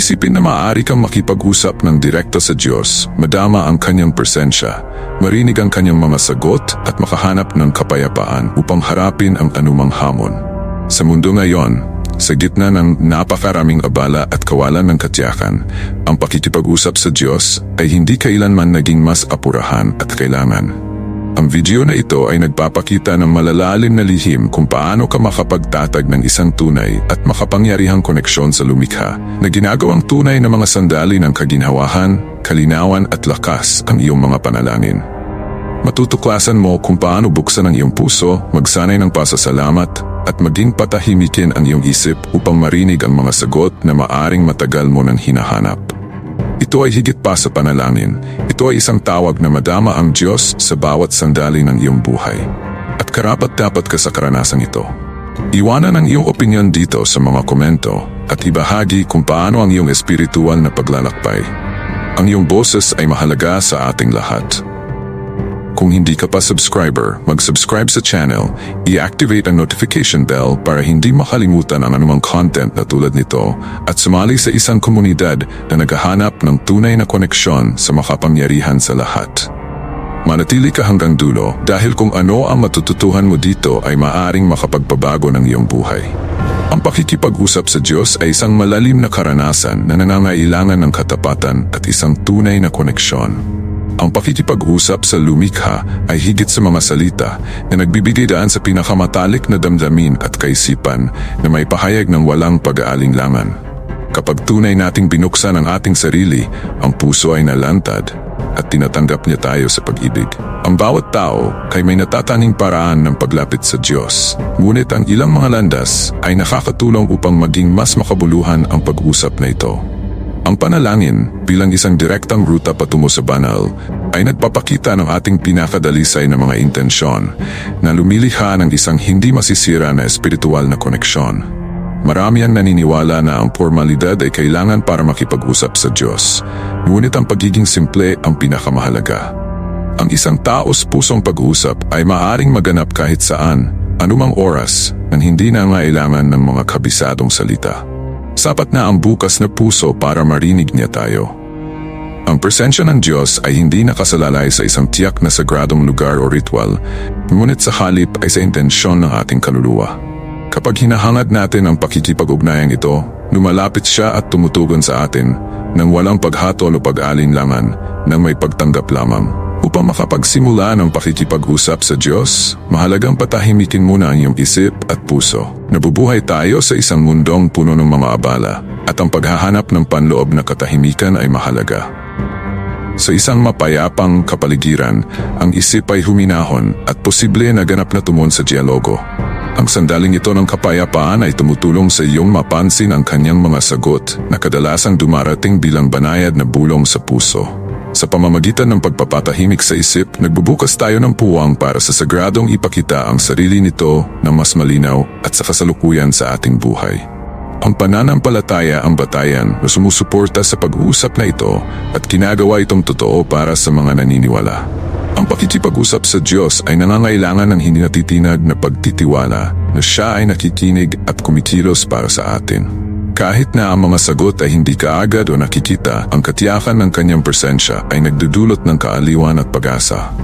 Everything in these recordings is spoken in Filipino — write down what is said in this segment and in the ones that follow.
Isipin na maaari kang makipag-usap ng direkta sa Diyos, madama ang kanyang presensya, marinig ang kanyang mga sagot at makahanap ng kapayapaan upang harapin ang anumang hamon. Sa mundo ngayon, sa gitna ng napakaraming abala at kawalan ng katiyakan, ang pakikipag-usap sa Diyos ay hindi kailanman naging mas apurahan at kailangan. Ang video na ito ay nagpapakita ng malalalim na lihim kung paano ka makapagtatag ng isang tunay at makapangyarihang koneksyon sa lumikha na ginagawang tunay na mga sandali ng kaginhawahan, kalinawan at lakas ang iyong mga panalangin. Matutuklasan mo kung paano buksan ang iyong puso, magsanay ng pasasalamat at maging patahimikin ang iyong isip upang marinig ang mga sagot na maaring matagal mo nang hinahanap. Ito ay higit pa sa panalangin. Ito ay isang tawag na madama ang Diyos sa bawat sandali ng iyong buhay. At karapat dapat ka sa karanasang ito. Iwanan ang iyong opinion dito sa mga komento at ibahagi kung paano ang iyong espiritual na paglalakbay. Ang iyong boses ay mahalaga sa ating lahat. Kung hindi ka pa subscriber, mag-subscribe sa channel, i-activate ang notification bell para hindi makalimutan ang anumang content na tulad nito at sumali sa isang komunidad na naghahanap ng tunay na koneksyon sa makapangyarihan sa lahat. Manatili ka hanggang dulo dahil kung ano ang matututuhan mo dito ay maaring makapagpabago ng iyong buhay. Ang pakikipag-usap sa Diyos ay isang malalim na karanasan na nangangailangan ng katapatan at isang tunay na koneksyon. Ang pakikipag-usap sa lumikha ay higit sa mga salita na nagbibigay daan sa pinakamatalik na damdamin at kaisipan na may pahayag ng walang pag-aalinlangan. Kapag tunay nating binuksan ang ating sarili, ang puso ay nalantad at tinatanggap niya tayo sa pag-ibig. Ang bawat tao kay may natataning paraan ng paglapit sa Diyos. Ngunit ang ilang mga landas ay nakakatulong upang maging mas makabuluhan ang pag-usap na ito. Ang panalangin bilang isang direktang ruta patungo sa banal ay nagpapakita ng ating pinakadalisay na mga intensyon na lumilikha ng isang hindi masisira na espiritual na koneksyon. Marami ang naniniwala na ang formalidad ay kailangan para makipag-usap sa Diyos, ngunit ang pagiging simple ang pinakamahalaga. Ang isang taos pusong pag-usap ay maaring maganap kahit saan, anumang oras, nang hindi na ngailangan ng mga kabisadong salita. Sapat na ang bukas na puso para marinig niya tayo. Ang presensya ng Diyos ay hindi nakasalalay sa isang tiyak na sagradong lugar o ritual, ngunit sa halip ay sa intensyon ng ating kaluluwa. Kapag hinahangad natin ang pakikipag-ugnayang ito, lumalapit siya at tumutugon sa atin nang walang paghatol o pag-alinlangan nang may pagtanggap lamang. Upang makapagsimula ng pakikipag-usap sa Diyos, mahalagang patahimikin muna ang iyong isip at puso. Nabubuhay tayo sa isang mundong puno ng mga abala at ang paghahanap ng panloob na katahimikan ay mahalaga. Sa isang mapayapang kapaligiran, ang isip ay huminahon at posible na ganap na tumon sa dialogo. Ang sandaling ito ng kapayapaan ay tumutulong sa iyong mapansin ang kanyang mga sagot na kadalasang dumarating bilang banayad na bulong sa puso. Sa pamamagitan ng pagpapatahimik sa isip, nagbubukas tayo ng puwang para sa sagradong ipakita ang sarili nito na mas malinaw at sa kasalukuyan sa ating buhay. Ang pananampalataya ang batayan na sumusuporta sa pag-uusap na ito at ginagawa itong totoo para sa mga naniniwala. Ang pakikipag-usap sa Diyos ay nangangailangan ng hindi natitinag na pagtitiwala na siya ay nakikinig at kumikilos para sa atin. Kahit na ang mga sagot ay hindi kaagad o nakikita, ang katiyakan ng kanyang presensya ay nagdudulot ng kaaliwan at pag-asa.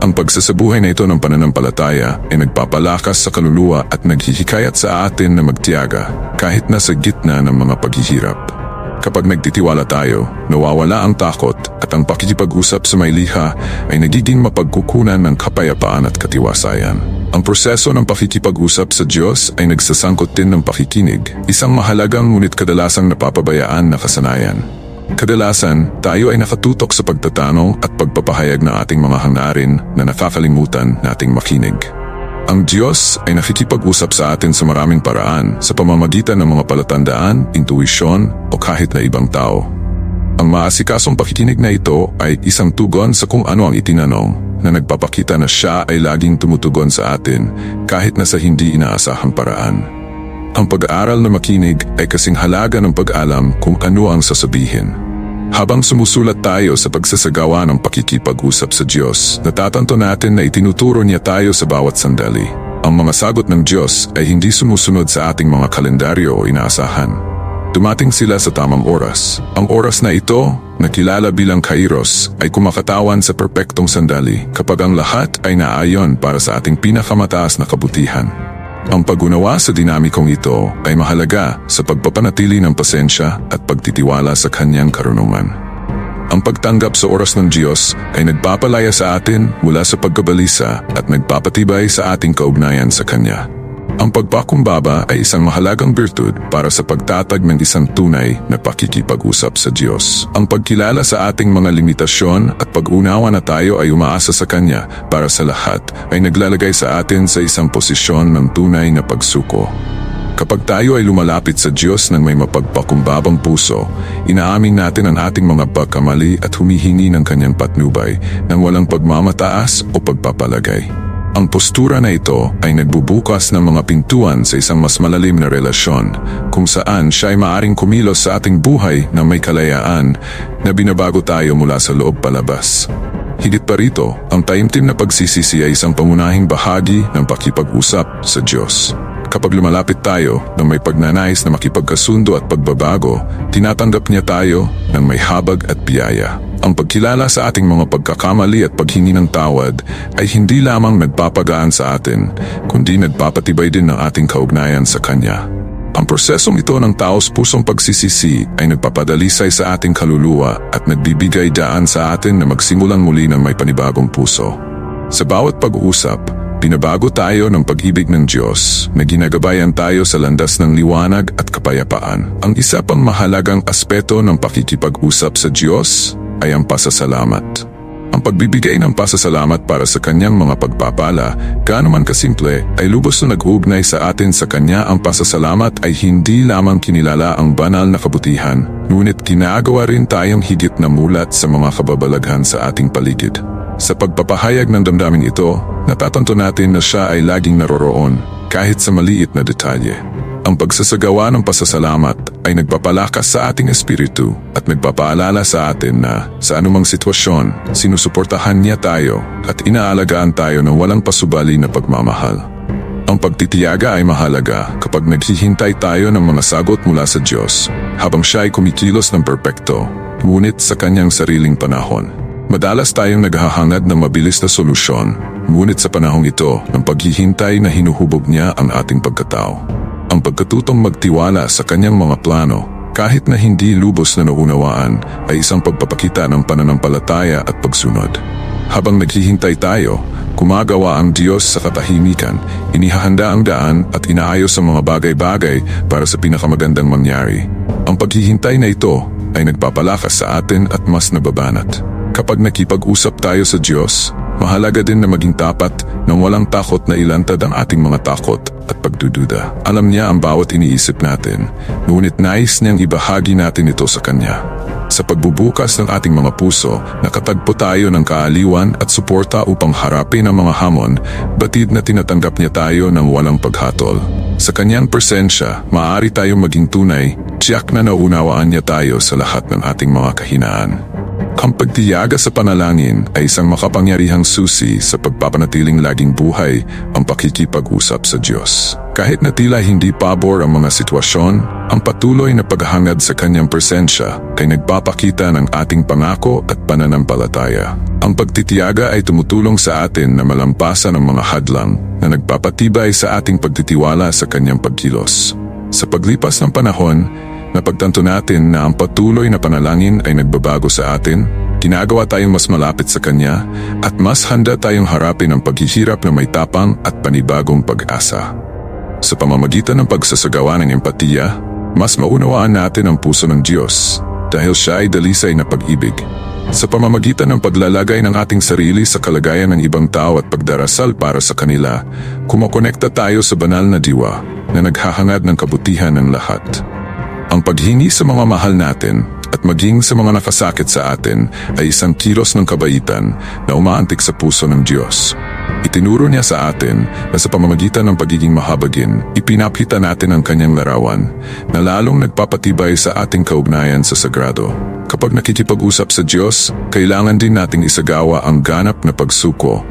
Ang pagsasabuhay na ito ng pananampalataya ay nagpapalakas sa kaluluwa at naghihikayat sa atin na magtiyaga kahit na sa gitna ng mga paghihirap. Kapag nagtitiwala tayo, nawawala ang takot at ang pakikipag-usap sa may liha ay nagiging mapagkukunan ng kapayapaan at katiwasayan. Ang proseso ng pakikipag-usap sa Diyos ay nagsasangkot din ng pakikinig, isang mahalagang ngunit kadalasang napapabayaan na kasanayan. Kadalasan, tayo ay nakatutok sa pagtatanong at pagpapahayag ng ating mga hangarin na nakakalimutan nating makinig. Ang Diyos ay nakikipag-usap sa atin sa maraming paraan sa pamamagitan ng mga palatandaan, intuisyon o kahit na ibang tao. Ang maasikasong pakikinig na ito ay isang tugon sa kung ano ang itinanong na nagpapakita na siya ay laging tumutugon sa atin kahit na sa hindi inaasahang paraan. Ang pag-aaral na makinig ay kasing halaga ng pag-alam kung ano ang sasabihin. Habang sumusulat tayo sa pagsasagawa ng pakikipag-usap sa Diyos, natatanto natin na itinuturo niya tayo sa bawat sandali. Ang mga sagot ng Diyos ay hindi sumusunod sa ating mga kalendaryo o inaasahan. Dumating sila sa tamang oras. Ang oras na ito, na kilala bilang Kairos, ay kumakatawan sa perpektong sandali kapag ang lahat ay naayon para sa ating pinakamataas na kabutihan. Ang pag-unawa sa dinamikong ito ay mahalaga sa pagpapanatili ng pasensya at pagtitiwala sa kanyang karunungan. Ang pagtanggap sa oras ng Diyos ay nagpapalaya sa atin mula sa pagkabalisa at nagpapatibay sa ating kaugnayan sa Kanya. Ang pagpakumbaba ay isang mahalagang birtud para sa pagtatag ng isang tunay na pakikipag-usap sa Diyos. Ang pagkilala sa ating mga limitasyon at pag-unawa na tayo ay umaasa sa Kanya para sa lahat ay naglalagay sa atin sa isang posisyon ng tunay na pagsuko. Kapag tayo ay lumalapit sa Diyos ng may mapagpakumbabang puso, inaamin natin ang ating mga pagkamali at humihingi ng kanyang patnubay nang walang pagmamataas o pagpapalagay. Ang postura na ito ay nagbubukas ng mga pintuan sa isang mas malalim na relasyon kung saan siya ay maaring kumilos sa ating buhay na may kalayaan na binabago tayo mula sa loob palabas. Higit pa rito, ang taimtim na pagsisisi ay isang pangunahing bahagi ng pakipag-usap sa Diyos. Kapag lumalapit tayo ng may pagnanais na makipagkasundo at pagbabago, tinatanggap niya tayo ng may habag at biyaya. Ang pagkilala sa ating mga pagkakamali at paghingi ng tawad ay hindi lamang nagpapagaan sa atin, kundi nagpapatibay din ng ating kaugnayan sa Kanya. Ang prosesong ito ng taos pusong pagsisisi ay nagpapadalisay sa ating kaluluwa at nagbibigay daan sa atin na magsimulang muli ng may panibagong puso. Sa bawat pag-uusap, Pinabago tayo ng pag-ibig ng Diyos na ginagabayan tayo sa landas ng liwanag at kapayapaan. Ang isa pang mahalagang aspeto ng pakikipag-usap sa Diyos ay ang pasasalamat. Ang pagbibigay ng pasasalamat para sa kanyang mga pagpapala, gaano man kasimple, ay lubos na nag-uugnay sa atin sa kanya ang pasasalamat ay hindi lamang kinilala ang banal na kabutihan, ngunit ginagawa rin tayong higit na mulat sa mga kababalaghan sa ating paligid. Sa pagpapahayag ng damdamin ito, natatanto natin na siya ay laging naroroon kahit sa maliit na detalye. Ang pagsasagawa ng pasasalamat ay nagpapalakas sa ating espiritu at nagpapaalala sa atin na sa anumang sitwasyon, sinusuportahan niya tayo at inaalagaan tayo ng walang pasubali na pagmamahal. Ang pagtitiyaga ay mahalaga kapag naghihintay tayo ng mga sagot mula sa Diyos habang siya ay kumikilos ng perpekto, ngunit sa kanyang sariling panahon. Madalas tayong naghahangad ng mabilis na solusyon, ngunit sa panahong ito ng paghihintay na hinuhubog niya ang ating pagkatao. Ang pagkatutong magtiwala sa kanyang mga plano, kahit na hindi lubos na naunawaan, ay isang pagpapakita ng pananampalataya at pagsunod. Habang naghihintay tayo, kumagawa ang Diyos sa katahimikan, inihahanda ang daan at inaayos ang mga bagay-bagay para sa pinakamagandang mangyari. Ang paghihintay na ito ay nagpapalakas sa atin at mas nababanat. Kapag nakipag-usap tayo sa Diyos, mahalaga din na maging tapat nang walang takot na ilantad ang ating mga takot at pagdududa. Alam niya ang bawat iniisip natin, ngunit nais niyang ibahagi natin ito sa Kanya. Sa pagbubukas ng ating mga puso, nakatagpo tayo ng kaaliwan at suporta upang harapin ang mga hamon, batid na tinatanggap niya tayo ng walang paghatol. Sa kanyang presensya, maaari tayong maging tunay, tiyak na naunawaan niya tayo sa lahat ng ating mga kahinaan. Ang sa panalangin ay isang makapangyarihang susi sa pagpapanatiling laging buhay ang pakikipag-usap sa Diyos. Kahit na tila hindi pabor ang mga sitwasyon, ang patuloy na paghangad sa kanyang presensya ay nagpapakita ng ating pangako at pananampalataya. Ang pagtitiyaga ay tumutulong sa atin na malampasan ang mga hadlang na nagpapatibay sa ating pagtitiwala sa kanyang pagkilos. Sa paglipas ng panahon, Napagtanto natin na ang patuloy na panalangin ay nagbabago sa atin, ginagawa tayong mas malapit sa Kanya, at mas handa tayong harapin ang paghihirap na may tapang at panibagong pag-asa. Sa pamamagitan ng pagsasagawa ng empatiya, mas maunawaan natin ang puso ng Diyos dahil siya ay dalisay na pag-ibig. Sa pamamagitan ng paglalagay ng ating sarili sa kalagayan ng ibang tao at pagdarasal para sa kanila, kumokonekta tayo sa banal na diwa na naghahangad ng kabutihan ng lahat. Ang paghingi sa mga mahal natin at maging sa mga nakasakit sa atin ay isang kilos ng kabaitan na umaantik sa puso ng Diyos. Itinuro niya sa atin na sa pamamagitan ng pagiging mahabagin, ipinapita natin ang kanyang larawan na lalong nagpapatibay sa ating kaugnayan sa sagrado. Kapag nakikipag-usap sa Diyos, kailangan din nating isagawa ang ganap na pagsuko,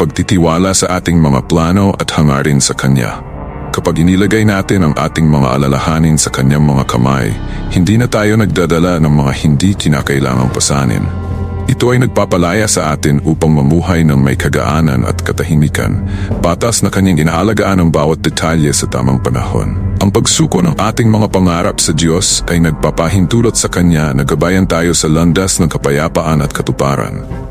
pagtitiwala sa ating mga plano at hangarin sa Kanya. Kapag inilagay natin ang ating mga alalahanin sa kanyang mga kamay, hindi na tayo nagdadala ng mga hindi kinakailangang pasanin. Ito ay nagpapalaya sa atin upang mamuhay ng may kagaanan at katahimikan, patas na kanyang inaalagaan ang bawat detalye sa tamang panahon. Ang pagsuko ng ating mga pangarap sa Diyos ay nagpapahintulot sa Kanya na gabayan tayo sa landas ng kapayapaan at katuparan.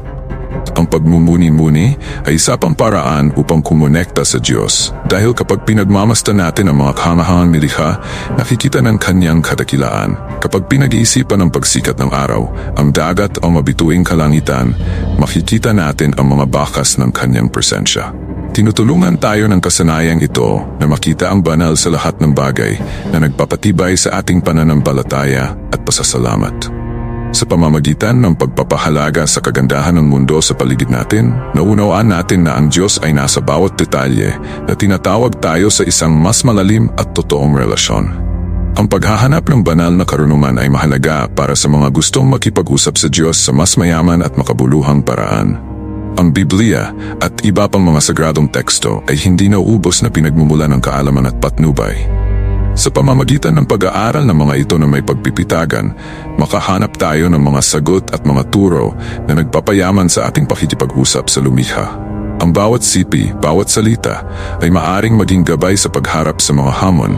Ang pagmumuni-muni ay isa pang paraan upang kumonekta sa Diyos dahil kapag pinagmamasta natin ang mga kamahangang nilikha, nakikita ng kanyang kadakilaan. Kapag pinag-iisipan ang pagsikat ng araw, ang dagat o mabituing kalangitan, makikita natin ang mga bakas ng kanyang presensya. Tinutulungan tayo ng kasanayang ito na makita ang banal sa lahat ng bagay na nagpapatibay sa ating pananampalataya at pasasalamat. Sa pamamagitan ng pagpapahalaga sa kagandahan ng mundo sa paligid natin, naunawaan natin na ang Diyos ay nasa bawat detalye na tinatawag tayo sa isang mas malalim at totoong relasyon. Ang paghahanap ng banal na karunungan ay mahalaga para sa mga gustong makipag-usap sa Diyos sa mas mayaman at makabuluhang paraan. Ang Biblia at iba pang mga sagradong teksto ay hindi nauubos na pinagmumula ng kaalaman at patnubay. Sa pamamagitan ng pag-aaral ng mga ito na may pagpipitagan, makahanap tayo ng mga sagot at mga turo na nagpapayaman sa ating pakikipag-usap sa lumikha. Ang bawat sipi, bawat salita ay maaring maging gabay sa pagharap sa mga hamon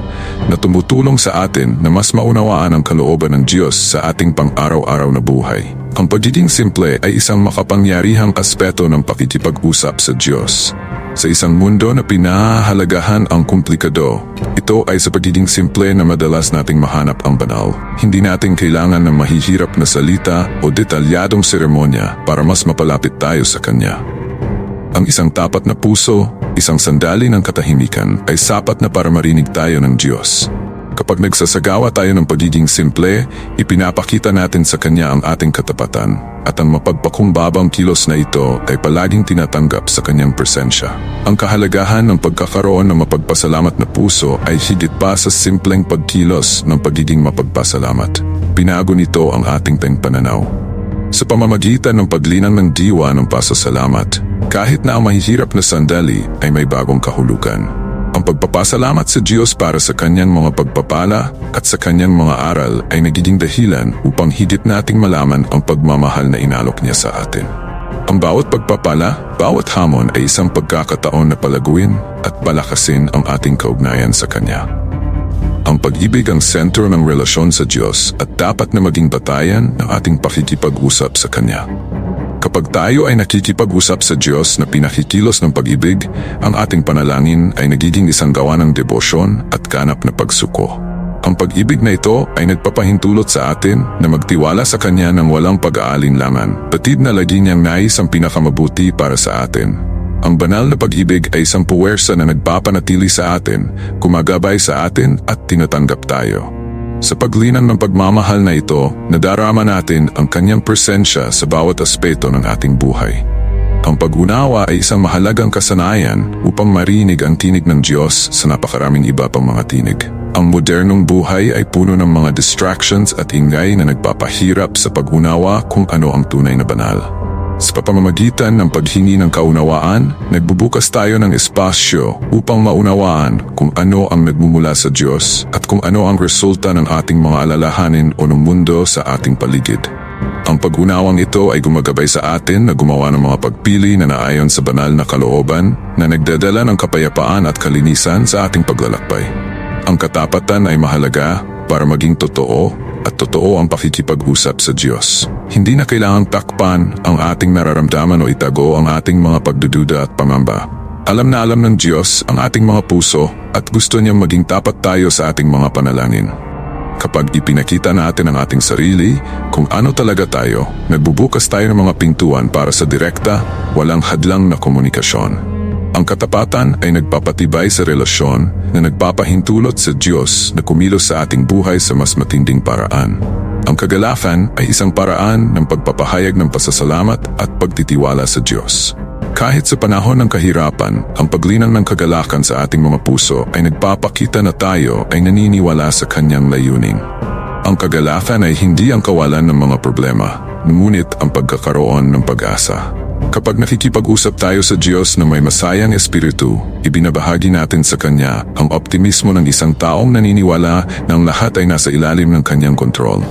na tumutulong sa atin na mas maunawaan ang kalooban ng Diyos sa ating pang-araw-araw na buhay. Ang pagiging simple ay isang makapangyarihang aspeto ng pakikipag-usap sa Diyos. Sa isang mundo na pinahahalagahan ang komplikado, ito ay sa pagiging simple na madalas nating mahanap ang banal. Hindi natin kailangan ng mahihirap na salita o detalyadong seremonya para mas mapalapit tayo sa Kanya. Ang isang tapat na puso, isang sandali ng katahimikan ay sapat na para marinig tayo ng Diyos. Kapag nagsasagawa tayo ng pagiging simple, ipinapakita natin sa Kanya ang ating katapatan at ang mapagpakumbabang kilos na ito ay palaging tinatanggap sa Kanyang presensya. Ang kahalagahan ng pagkakaroon ng mapagpasalamat na puso ay higit pa sa simpleng pagkilos ng pagiging mapagpasalamat. Pinago nito ang ating teng pananaw. Sa pamamagitan ng paglinang ng diwa ng pasasalamat, kahit na ang mahihirap na sandali ay may bagong kahulugan. Ang pagpapasalamat sa Diyos para sa kanyang mga pagpapala at sa kanyang mga aral ay nagiging dahilan upang higit nating malaman ang pagmamahal na inalok niya sa atin. Ang bawat pagpapala, bawat hamon ay isang pagkakataon na palaguin at palakasin ang ating kaugnayan sa Kanya. Ang pag-ibig ang sentro ng relasyon sa Diyos at dapat na maging batayan ng ating pakikipag-usap sa Kanya. Kapag tayo ay nakikipag-usap sa Diyos na pinakikilos ng pag-ibig, ang ating panalangin ay nagiging isang gawa ng debosyon at ganap na pagsuko. Ang pag-ibig na ito ay nagpapahintulot sa atin na magtiwala sa Kanya ng walang pag-aalinlangan, patid na lagi niyang nais ang pinakamabuti para sa atin. Ang banal na pag-ibig ay isang puwersa na nagpapanatili sa atin, kumagabay sa atin at tinatanggap tayo. Sa paglinang ng pagmamahal na ito, nadarama natin ang kanyang presensya sa bawat aspeto ng ating buhay. Ang pag-unawa ay isang mahalagang kasanayan upang marinig ang tinig ng Diyos sa napakaraming iba pang mga tinig. Ang modernong buhay ay puno ng mga distractions at ingay na nagpapahirap sa pag-unawa kung ano ang tunay na banal. Sa pamamagitan ng paghingi ng kaunawaan, nagbubukas tayo ng espasyo upang maunawaan kung ano ang nagmumula sa Diyos at kung ano ang resulta ng ating mga alalahanin o ng mundo sa ating paligid. Ang pag-unawang ito ay gumagabay sa atin na gumawa ng mga pagpili na naayon sa banal na kalooban na nagdadala ng kapayapaan at kalinisan sa ating paglalakbay. Ang katapatan ay mahalaga para maging totoo at totoo ang pakikipag-usap sa Diyos. Hindi na kailangang takpan ang ating nararamdaman o itago ang ating mga pagdududa at pamamba. Alam na alam ng Diyos ang ating mga puso at gusto niyang maging tapat tayo sa ating mga panalangin. Kapag ipinakita natin ang ating sarili, kung ano talaga tayo, nagbubukas tayo ng mga pintuan para sa direkta, walang hadlang na komunikasyon. Ang katapatan ay nagpapatibay sa relasyon na nagpapahintulot sa Diyos na kumilos sa ating buhay sa mas matinding paraan. Ang kagalakan ay isang paraan ng pagpapahayag ng pasasalamat at pagtitiwala sa Diyos. Kahit sa panahon ng kahirapan, ang paglinang ng kagalakan sa ating mga puso ay nagpapakita na tayo ay naniniwala sa kanyang layunin. Ang kagalakan ay hindi ang kawalan ng mga problema, ngunit ang pagkakaroon ng pag-asa. Kapag nakikipag-usap tayo sa Diyos na may masayang espiritu, ibinabahagi natin sa Kanya ang optimismo ng isang taong naniniwala na ang lahat ay nasa ilalim ng Kanyang kontrol.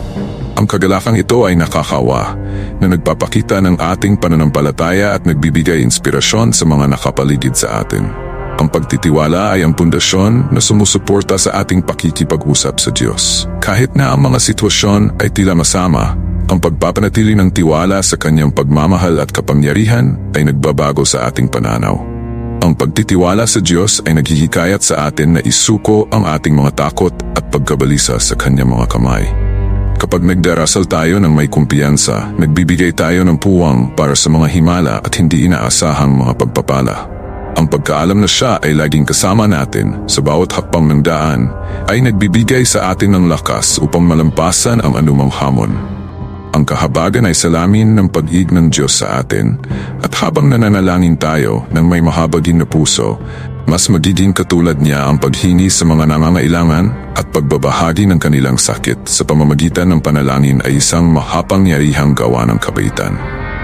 Ang kagalakang ito ay nakakawa na nagpapakita ng ating pananampalataya at nagbibigay inspirasyon sa mga nakapaligid sa atin. Ang pagtitiwala ay ang pundasyon na sumusuporta sa ating pakikipag-usap sa Diyos. Kahit na ang mga sitwasyon ay tila masama, ang pagpapanatili ng tiwala sa kanyang pagmamahal at kapangyarihan ay nagbabago sa ating pananaw. Ang pagtitiwala sa Diyos ay naghihikayat sa atin na isuko ang ating mga takot at pagkabalisa sa kanyang mga kamay. Kapag nagdarasal tayo ng may kumpiyansa, nagbibigay tayo ng puwang para sa mga himala at hindi inaasahang mga pagpapala. Ang pagkaalam na siya ay laging kasama natin sa bawat hakbang ng daan ay nagbibigay sa atin ng lakas upang malampasan ang anumang hamon. Ang kahabagan ay salamin ng pag-ibig ng Diyos sa atin at habang nananalangin tayo ng may mahabagin na puso, mas magiging katulad niya ang paghini sa mga nangangailangan at pagbabahagi ng kanilang sakit sa pamamagitan ng panalangin ay isang mahapangyarihang gawa ng kabaitan.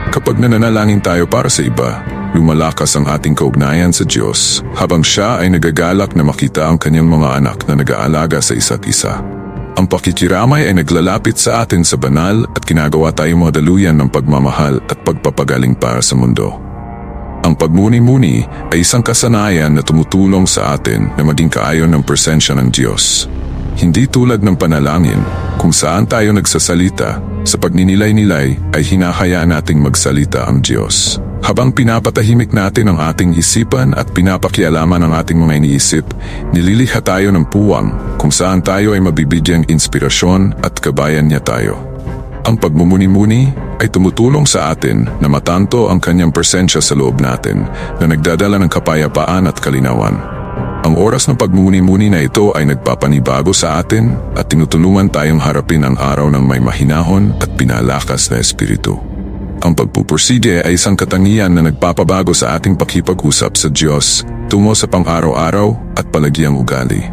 Kapag nananalangin tayo para sa iba, lumalakas ang ating kaugnayan sa Diyos habang siya ay nagagalak na makita ang kanyang mga anak na nag-aalaga sa isa't isa. Ang pakikiramay ay naglalapit sa atin sa banal at ginagawa tayong mga daluyan ng pagmamahal at pagpapagaling para sa mundo. Ang pagmuni-muni ay isang kasanayan na tumutulong sa atin na maging kaayon ng presensya ng Diyos. Hindi tulad ng panalangin kung saan tayo nagsasalita, sa pagninilay-nilay ay hinahayaan nating magsalita ang Diyos. Habang pinapatahimik natin ang ating isipan at pinapakialaman ang ating mga iniisip, nililikha tayo ng puwang kung saan tayo ay mabibigyang inspirasyon at kabayan niya tayo. Ang pagmumuni-muni ay tumutulong sa atin na matanto ang kanyang presensya sa loob natin na nagdadala ng kapayapaan at kalinawan. Ang oras ng pagmumuni-muni na ito ay nagpapanibago sa atin at tinutulungan tayong harapin ang araw ng may mahinahon at pinalakas na espiritu. Ang pagpupursige ay isang katangian na nagpapabago sa ating pakipag-usap sa Diyos tungo sa pang-araw-araw at palagiang ugali.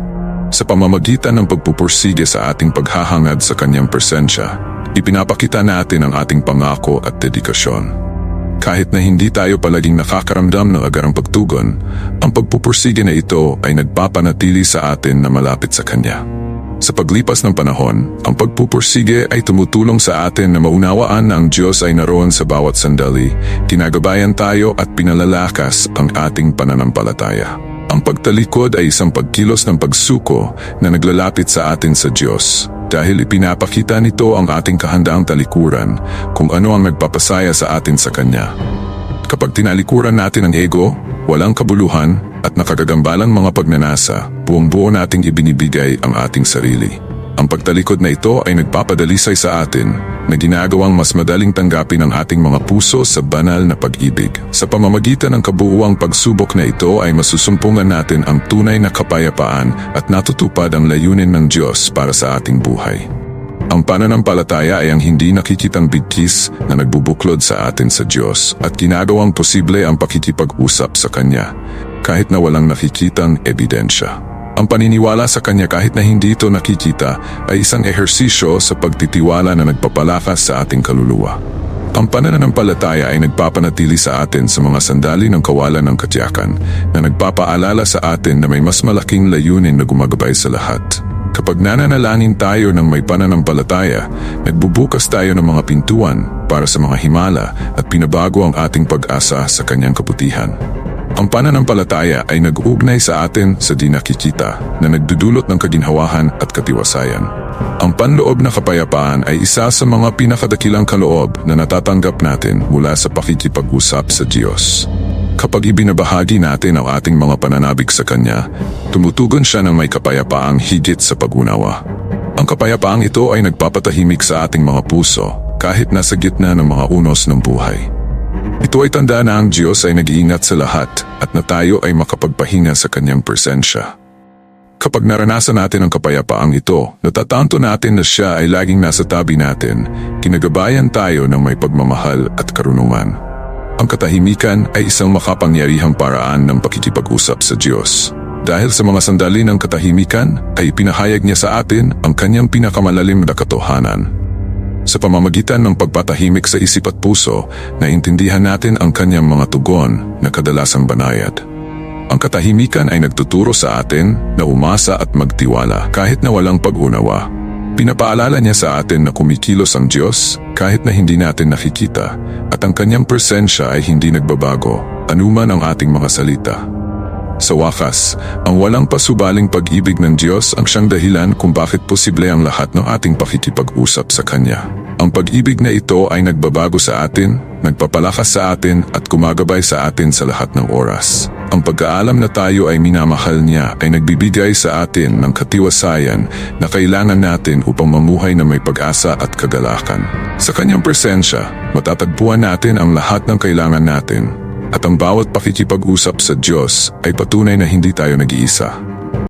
Sa pamamagitan ng pagpupursige sa ating paghahangad sa Kanyang presensya, ipinapakita natin ang ating pangako at dedikasyon. Kahit na hindi tayo palaging nakakaramdam ng agarang pagtugon, ang pagpupursige na ito ay nagpapanatili sa atin na malapit sa Kanya. Sa paglipas ng panahon, ang pagpupursige ay tumutulong sa atin na maunawaan na ang Diyos ay naroon sa bawat sandali, kinagabayan tayo at pinalalakas ang ating pananampalataya. Ang pagtalikod ay isang pagkilos ng pagsuko na naglalapit sa atin sa Diyos dahil ipinapakita nito ang ating kahandaang talikuran kung ano ang nagpapasaya sa atin sa Kanya. Kapag tinalikuran natin ang ego, walang kabuluhan at nakagagambalang mga pagnanasa, buong-buo nating ibinibigay ang ating sarili. Ang pagtalikod na ito ay nagpapadalisay sa atin na ginagawang mas madaling tanggapin ang ating mga puso sa banal na pag-ibig. Sa pamamagitan ng kabuuang pagsubok na ito ay masusumpungan natin ang tunay na kapayapaan at natutupad ang layunin ng Diyos para sa ating buhay. Ang pananampalataya ay ang hindi nakikitang bigkis na nagbubuklod sa atin sa Diyos at ginagawang posible ang pakikipag-usap sa Kanya kahit na walang nakikitang ebidensya. Ang paniniwala sa Kanya kahit na hindi ito nakikita ay isang ehersisyo sa pagtitiwala na nagpapalakas sa ating kaluluwa. Ang pananampalataya ay nagpapanatili sa atin sa mga sandali ng kawalan ng katiyakan na nagpapaalala sa atin na may mas malaking layunin na gumagabay sa lahat. Kapag nananalangin tayo ng may pananampalataya, nagbubukas tayo ng mga pintuan para sa mga himala at pinabago ang ating pag-asa sa kanyang kabutihan. Ang pananampalataya ay nag-uugnay sa atin sa di nakikita na nagdudulot ng kaginhawahan at katiwasayan. Ang panloob na kapayapaan ay isa sa mga pinakadakilang kaloob na natatanggap natin mula sa pakikipag-usap sa Diyos. Kapag ibinabahagi natin ang ating mga pananabik sa Kanya, tumutugon siya ng may kapayapaang higit sa pag-unawa. Ang kapayapaang ito ay nagpapatahimik sa ating mga puso kahit nasa gitna ng mga unos ng buhay. Ito ay tanda na ang Diyos ay nag-iingat sa lahat at na tayo ay makapagpahinga sa kanyang presensya. Kapag naranasan natin ang kapayapaang ito, natatanto natin na siya ay laging nasa tabi natin, kinagabayan tayo ng may pagmamahal at karunungan. Ang katahimikan ay isang makapangyarihang paraan ng pakikipag-usap sa Diyos. Dahil sa mga sandali ng katahimikan, ay pinahayag niya sa atin ang kanyang pinakamalalim na katotohanan. Sa pamamagitan ng pagpatahimik sa isip at puso, naintindihan natin ang kanyang mga tugon na kadalasang banayad. Ang katahimikan ay nagtuturo sa atin na umasa at magtiwala kahit na walang pag-unawa. Pinapaalala niya sa atin na kumikilos ang Diyos kahit na hindi natin nakikita at ang kanyang presensya ay hindi nagbabago, anuman ang ating mga salita. Sa wakas, ang walang pasubaling pag-ibig ng Diyos ang siyang dahilan kung bakit posible ang lahat ng ating pakikipag-usap sa Kanya. Ang pag-ibig na ito ay nagbabago sa atin, nagpapalakas sa atin at kumagabay sa atin sa lahat ng oras. Ang pagkaalam na tayo ay minamahal niya ay nagbibigay sa atin ng katiwasayan na kailangan natin upang mamuhay na may pag-asa at kagalakan. Sa kanyang presensya, matatagpuan natin ang lahat ng kailangan natin at ang bawat pakikipag-usap sa Diyos ay patunay na hindi tayo nag-iisa.